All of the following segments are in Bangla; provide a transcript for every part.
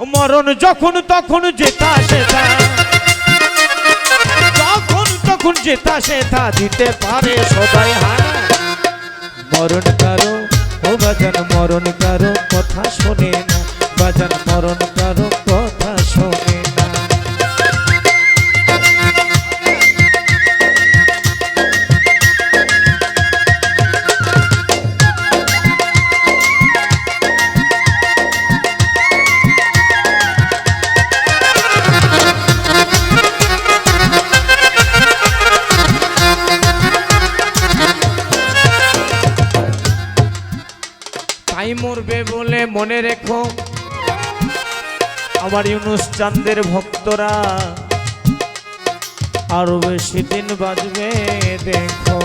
মরণ যখন তখন যেতা সেতা যখন তখন যেতা সেতা দিতে পারে সবাই হারা। মরণ কারও, ও বাজান মরণ কারও, কথা শোনে না। বাজান মরণ তাই মরবে বলে মনে রেখো। আমার ইউনুস চান্দের ভক্তরা আরও বেশি দিন বাজবে, দেখো।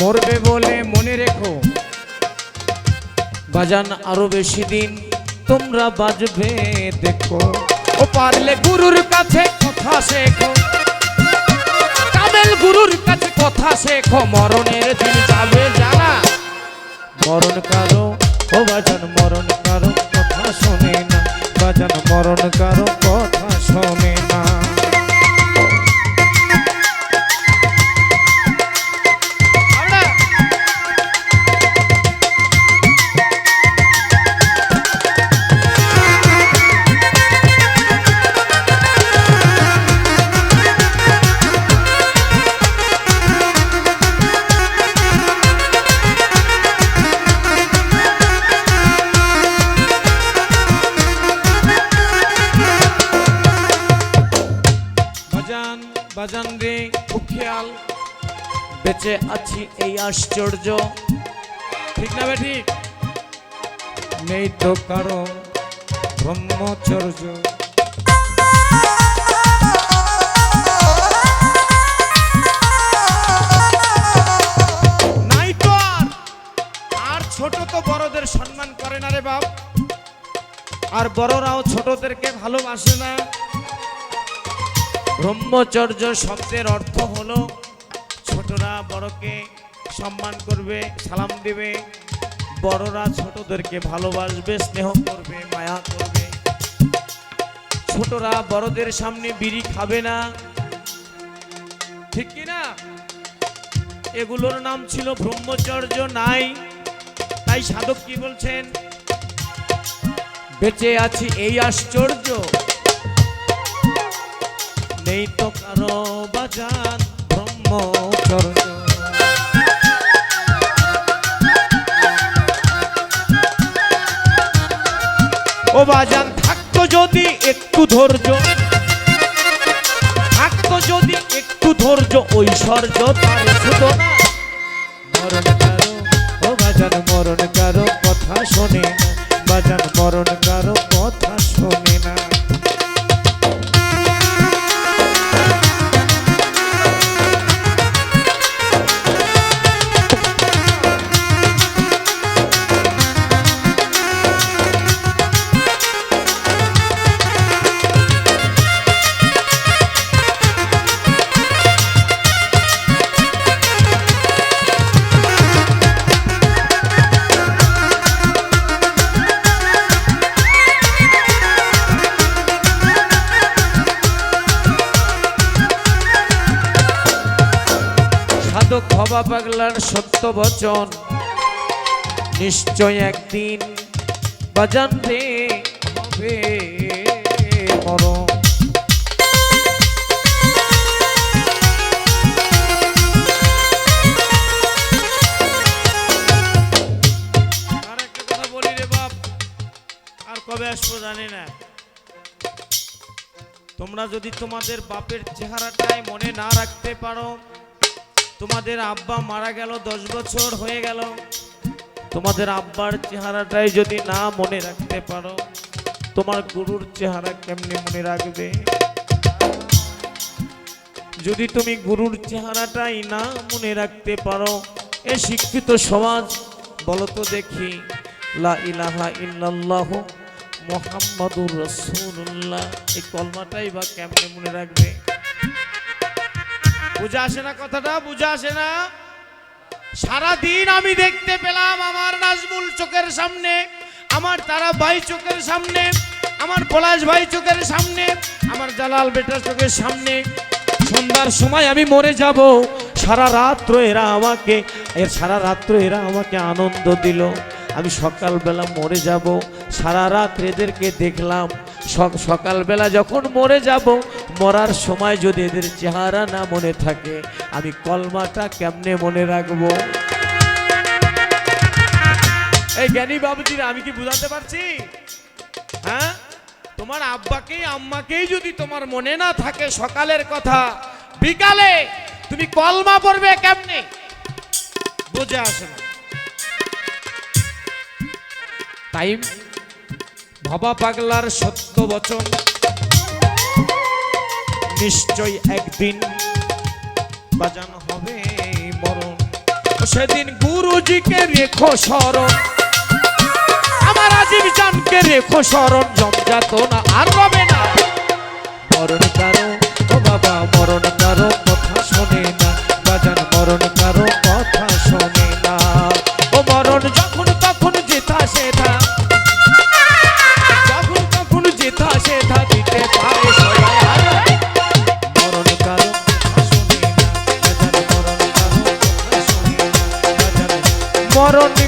মরবে বলে মনে রেখো। বাজান আরও বেশি দিন তোমরা বাজবে, দেখো। ও পারলে গুরুর কাছে কথা শেখো। কামেল গুরুর কাছে কথা শেখো, মরণের দিন যাবে জানা মরণ কারও, ও বাজান মরণ কারও, কথা শোনে না। বাজান মরণ কারও বাজান বাজান রে খেয়াল বেঁচে আছি এই আশ্চর্য। ঠিক না বে ঠিক? নেই তো কারও ব্রহ্মচর্য। নাই তো আর। আর ছোট তো বড়দের সম্মান করে না রে বাপ। আর বড়রাও ছোটদেরকে ভালোবাসে না। ব্রহ্মচর্য শব্দের অর্থ হলো, ছোটরা বড়কে সম্মান করবে, সালাম দেবে। বড়রা ছোটদেরকে ভালোবাসবে, স্নেহ করবে, মায়া করবে। ছোটরা বড়দের সামনে বিড়ি খাবে না। ঠিক কি না? এগুলোর নাম ছিল ব্রহ্মচর্য, নাই। তাই সাধক কি বলছেন? বেঁচে আছি এই আশ্চর্য। নেই তো কারও বাজান ব্রহ্মচর্য ও বাজান, থাকতো যদি একটু ধৈর্য, থাকতো যদি একটু ধৈর্য, ঐশ্বর্য তার শুধু না। মরণ কারও, ও বাজান, মরণ কারও কথা শোনে বাজান, মরণ কারও কথা শোনে না। হবা পাগলার সত্য বচন। নিশ্চয় একদিন বাজান রে হবে কবে আসব জানি না। তোমরা যদি তোমাদের বাপের চেহারাটাই মনে না রাখতে পারো তোমাদের আব্বা মারা গেল, দশ বছর হয়ে গেল। তোমাদের আব্বার চেহারাটাই যদি না মনে রাখতে পারো, তোমার গুরুর চেহারা কেমনে মনে রাখবে? যদি তুমি গুরুর চেহারাটাই না মনে রাখতে পারো, এ শিক্ষিত সমাজ, বলো তো দেখি, লা মোহাম্মদুর রসুল্লাহ এই কলমাটাই বা কেমনে মনে রাখবে? বুঝা আসে না কথাটা, বুঝা আসে না। সারাদিন আমি দেখতে পেলাম আমার নাজমুল চোখের সামনে, আমার তারা ভাই চোখের সামনে, আমার পলাশ ভাই চোখের সামনে, আমার জালাল বেটার চোখের সামনে। সন্ধ্যার সময় আমি মরে যাব। সারা রাত্র এরা আমাকে, এর সারা রাত্র এরা আমাকে আনন্দ দিল। আমি সকালবেলা মরে যাব। সারা রাত এদেরকে দেখলাম। সকালবেলা যখন মরে যাব মরার সময় যদি এদের চেহারা না মনে থাকে, আমি কলমাটা কেমনে মনে রাখব? এই জ্ঞানী বাবুজির, আমি কি বুঝাতে পারছি? হ্যাঁ? তোমার আব্বাকেই, আম্মাকেই যদি তোমার মনে না থাকে সকালের কথা, বিকালে তুমি কলমা পড়বে কেমনে? বুঝে আসে না। তাই ভবা পাগলার সত্য বচন। নিশ্চয় একদিন বাজান হবে মরণ। সেদিন গুরুজিকে রেখো স্মরণ। আমার আজিব জানকে রেখো স্মরণ। জমজাত না আর হবে না। মরণ কারণ Morón